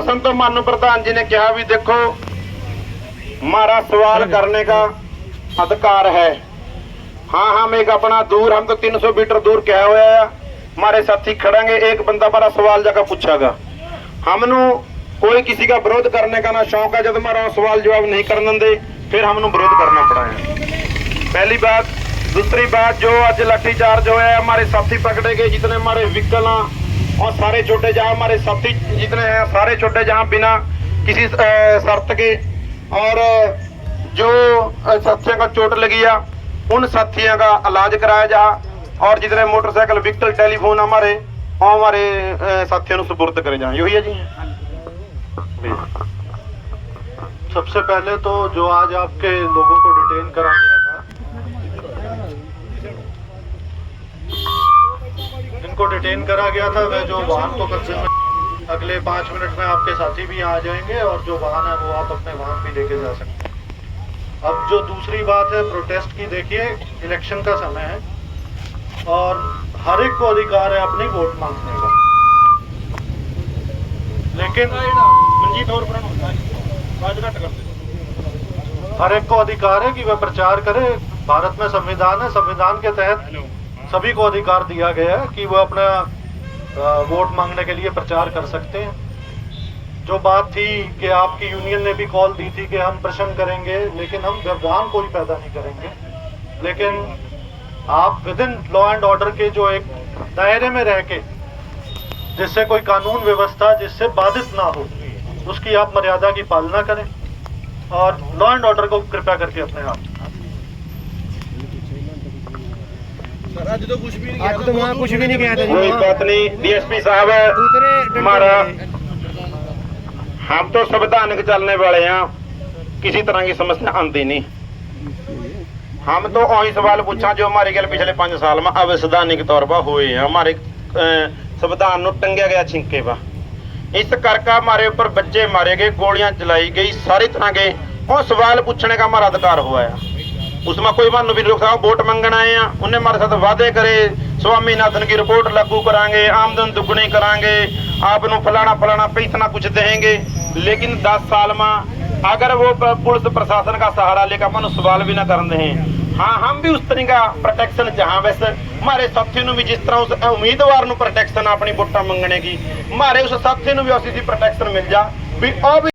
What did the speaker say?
ਦੱਸਣ ਤੋਂ ਮਾਨੂ ਪ੍ਰਧਾਨ ਜੀ ਨੇ ਕਿਹਾ ਵੀ ਦੇਖੋ ਮਾਰਾ ਸਵਾਲ ਕਰਨੇ ਦਾ ਅਧਿਕਾਰ ਹੈ ਹਾਂ ਹਾਂ ਮੈਂ ਆਪਣਾ ਦੂਰ ਹਮ ਤੋ 300 ਮੀਟਰ ਦੂਰ ਕਿਹਾ ਹੋਇਆ ਆ ਮਾਰੇ ਸਾਥੀ ਖੜਾਂਗੇ ਇੱਕ ਬੰਦਾ ਮਾਰਾ ਸਵਾਲ ਜਗਾ ਪੁੱਛਾਗਾ ਹਮ ਨੂੰ ਕੋਈ ਕਿਸੇ ਦਾ ਵਿਰੋਧ ਕਰਨੇ ਦਾ ਨਾ ਸ਼ੌਂਕ ਹੈ ਜਦ ਮਾਰਾ ਸਵਾਲ ਜਵਾਬ ਨਹੀਂ ਕਰਨ ਦਿੰਦੇ ਫਿਰ ਹਮ ਨੂੰ ਵਿਰੋਧ ਕਰਨਾ ਪੜਾ ਹੈ ਪਹਿਲੀ ਬਾਤ ਦੂਸਰੀ ਬਾਤ ਜੋ ਅੱਜ ਲੱਠੀ ਚਾਰਜ ਹੋਇਆ ਹੈ ਮਾਰੇ ਸਾਥੀ ਪਕੜੇ ਗਏ ਜਿਤਨੇ ਮਾਰੇ ਵਿਕਲਾਂ और सारे छोटे जहां हमारे साथी जितने हैं सारे छोटे जहां बिना किसी शर्त के और जो साथियों का चोट लगी है उन साथियों का इलाज कराया जा और जितने मोटरसाइकिल विकटल टेलीफोन हमारे और हमारे साथियों सुपुर्द करे जाए यही है जी सबसे पहले तो जो आज आपके लोगों को डिटेन करा गया को डिटेन करा गया था वह जो वाहन को तो कंसिल अगले पाँच मिनट में आपके साथी भी आ जाएंगे और जो वाहन है वो आप अपने वाहन भी लेके जा सकते हैं अब जो दूसरी बात है प्रोटेस्ट की देखिए इलेक्शन का समय है और हर एक को अधिकार है अपनी वोट मांगने का लेकिन हर एक को अधिकार है कि वह प्रचार करे भारत में संविधान है संविधान के तहत सभी को अधिकार दिया गया है कि वो अपना वोट मांगने के लिए प्रचार कर सकते हैं जो बात थी कि आपकी यूनियन ने भी कॉल दी थी कि हम प्रश्न करेंगे लेकिन हम व्यवधान कोई पैदा नहीं करेंगे लेकिन आप with in law and order के जो एक दायरे में रह के जिससे कोई कानून व्यवस्था जिससे बाधित ना हो उसकी आप मर्यादा की पालना करें और लॉ एंड ऑर्डर को कृपया करके अपने आप ਅੱਜ ਤੋਂ ਮੈਂ ਕੁਝ ਵੀ ਨਹੀਂ ਗਿਆ ਤਾ ਜੀ ਬਾਤ ਨਹੀਂ ਡੀਐਸਪੀ ਸਾਹਿਬ ਮਾਰਾ ਹਮ ਤੋਂ ਸੰਵਿਧਾਨਿਕ ਚੱਲਨੇ ਵਾਲੇ ਆ ਕਿਸੇ ਤਰ੍ਹਾਂ ਦੀ ਸਮੱਸਿਆ ਆਂਦੀ ਨਹੀਂ ਹਮ ਤੋਂ ਉਹੀ ਸਵਾਲ ਪੁੱਛਾਂ ਜੋ ਮਾਰੇ ਗਿਆ ਪਿਛਲੇ 5 ਸਾਲ ਮਾ ਅਵਿਸਧਾਨਿਕ ਤੌਰ 'ਤੇ ਹੋਏ ਆ ਮਾਰੇ ਸੰਵਿਧਾਨ ਨੂੰ ਟੰਗਿਆ ਗਿਆ ਛਿੰਕੇ ਵਾ ਇਸ ਕਰਕੇ ਮਾਰੇ ਉੱਪਰ ਬੱਚੇ ਮਾਰੇ ਗਏ ਗੋਲੀਆਂ ਚਲਾਈ ਗਈ ਸਾਰੇ ਤਰ੍ਹਾਂ ਦੇ ਉਹ ਸਵਾਲ ਪੁੱਛਣੇ ਦਾ ਮਾਰਾ ਅਧਿਕਾਰ ਹੋਇਆ ਉਸ ਉਸਮਾ ਕੋਈ ਮਨ ਨਵੀਨ ਰੁਖਾ ਵੋਟ ਮੰਗਣ ਆਏ ਆ ਉਹਨੇ ਮਾਰੇ ਸਾਥ ਵਾਅਦੇ ਕਰੇ ਸੁਆਮੀ ਨਾਥਨ ਦੀ ਰਿਪੋਰਟ ਲਾਗੂ ਕਰਾਂਗੇ ਆਮਦਨ ਦੁੱਗਣੀ ਕਰਾਂਗੇ ਆਪ ਨੂੰ ਫਲਾਣਾ ਫਲਾਣਾ ਪੈਸਾ ਕੁਝ ਦੇਹਾਂਗੇ ਲੇਕਿਨ 10 ਸਾਲ ਮਾ ਅਗਰ ਉਹ ਪੁਲਿਸ ਪ੍ਰਸ਼ਾਸਨ ਦਾ ਸਹਾਰਾ ਲੈ ਕੇ ਆਪਾਂ ਨੂੰ ਸਵਾਲ ਵੀ ਨਾ ਕਰਨ ਦੇਹੇ ਹਾਂ ਹਮ ਵੀ ਉਸ ਤਰੀਕਾ ਪ੍ਰੋਟੈਕਸ਼ਨ ਜਹਾਂ ਵੈਸ ਮਾਰੇ ਸਾਥੀ ਨੂੰ ਵੀ ਜਿਸ ਤਰ੍ਹਾਂ ਉਸ ਉਮੀਦਵਾਰ ਨੂੰ ਪ੍ਰੋਟੈਕਸ਼ਨ ਆਪਣੀ ਵੋਟਾਂ ਮੰਗਣੇਗੀ ਮਾਰੇ ਉਸ ਸਾਥੀ ਨੂੰ ਵੀ ਅਸੀਂ ਦੀ ਪ੍ਰੋਟੈਕਸ਼ਨ ਮਿਲ ਜਾ ਵੀ ਉਹ